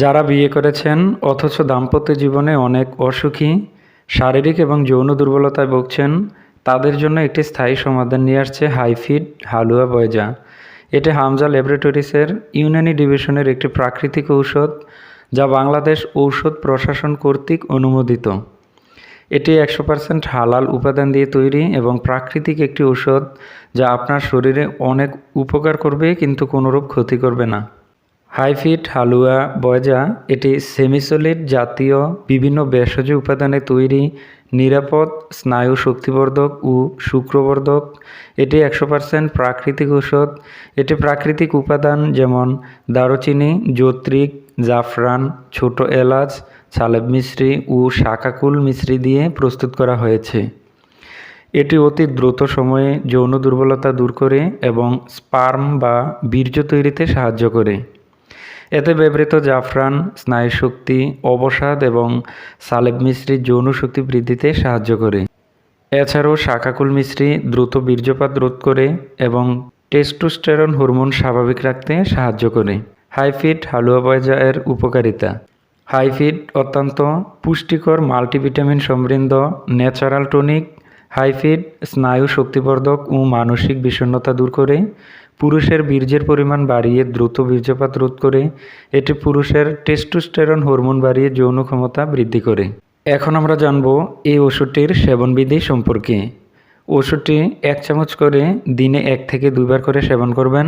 যারা বিয়ে করেছেন, অথচ দাম্পত্য জীবনে অনেক অসুখী, শারীরিক এবং যৌন দুর্বলতায় ভুগছেন, তাদের জন্য একটি স্থায়ী সমাধান নিয়ে আসছে হাইফিড হালুয়া বয়জা। এটি হামজা ল্যাবরেটরিসের ইউনানি ডিভিশনের একটি প্রাকৃতিক ঔষধ, যা বাংলাদেশ ঔষধ প্রশাসন কর্তৃক অনুমোদিত। এটি একশো পার্সেন্ট হালাল উপাদান দিয়ে তৈরি এবং প্রাকৃতিক একটি ঔষধ, যা আপনার শরীরে অনেক উপকার করবে, কিন্তু কোনোরূপ ক্ষতি করবে না। হাইফিট হালুয়া, বয়জা এটি সেমিসলিড জাতীয় বিভিন্ন ভেষজ উপাদানে তৈরি, নিরাপদ, স্নায়ু শক্তিবর্ধক ও শুক্রবর্ধক। এটি একশো পার্সেন্ট প্রাকৃতিক ঔষধ। এটি প্রাকৃতিক উপাদান যেমন দারুচিনি জৈত্রিক জাফরান, ছোট এলাচ, সালেব মিশ্রি ও শাকাকুল মিশ্রি দিয়ে প্রস্তুত করা হয়েছে। এটি অতি দ্রুত সময়ে যৌন দুর্বলতা দূর করে এবং স্পার্ম বা বীর্য তৈরিতে সাহায্য করে। এতে ব্যবহৃত জাফরান স্নায়ুশক্তি অবসাদ এবং সালেব মিশ্রি যৌন শক্তি বৃদ্ধিতে সাহায্য করে। এছাড়াও শাকাকুল মিশ্রি দ্রুত বীর্যপাত রোধ করে এবং টেস্টোস্টেরন হরমোন স্বাভাবিক রাখতে সাহায্য করে। হাইফিট হালুয়া বয়জা এর উপকারিতা। হাইফিট অত্যন্ত পুষ্টিকর মাল্টিভিটামিন সমৃদ্ধ, ন্যাচারাল টনিক হাইফিট স্নায়ু শক্তিবর্ধক ও মানসিক বিষণ্ণতা দূর করে। পুরুষের বীর্যের পরিমাণ বাড়িয়ে দ্রুত বীর্যপাত রোধ করে। এটি পুরুষের টেস্টোস্টেরন হরমোন বাড়িয়ে যৌন ক্ষমতা বৃদ্ধি করে। এখন আমরা জানব এই ওষুধটির সেবনবিধি সম্পর্কে। ওষুধটি এক চামচ করে দিনে এক থেকে দুইবার করে সেবন করবেন।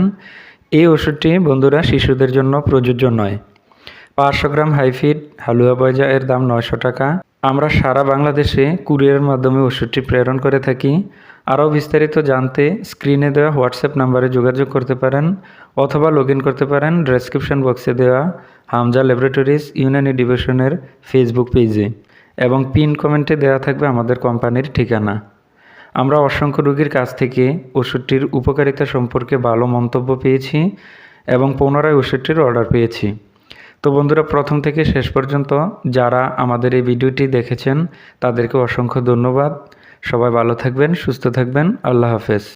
এই ওষুধটি, বন্ধুরা, শিশুদের জন্য প্রযোজ্য নয়। পাঁচশো গ্রাম হাইফিড, হালুয়া বয়জা এর দাম নয়শো টাকা। আমরা সারা বাংলাদেশে কুরিয়ারের মাধ্যমে ওষুধটি প্রেরণ করে থাকি। আরও বিস্তারিত জানতে স্ক্রিনে দেওয়া হোয়াটসঅ্যাপ নাম্বারে যোগাযোগ করতে পারেন অথবা লগ করতে পারেন ডেসক্রিপশন বক্সে দেওয়া হামজা ল্যাবরেটরিজ ইউনানি ডিভিশনের ফেসবুক পেজে এবং পিন কমেন্টে দেওয়া থাকবে আমাদের কোম্পানির ঠিকানা। আমরা অসংখ্য রোগীর কাছ থেকে ওষুধটির উপকারিতা সম্পর্কে ভালো মন্তব্য পেয়েছি এবং পুনরায় ওষুধটির অর্ডার পেয়েছি। তো বন্ধুরা, প্রথম থেকে শেষ পর্যন্ত যারা আমাদের এই ভিডিওটি দেখেছেন, তাদেরকে অসংখ্য ধন্যবাদ। সবাই ভালো থাকবেন, সুস্থ থাকবেন। আল্লাহ হাফেজ।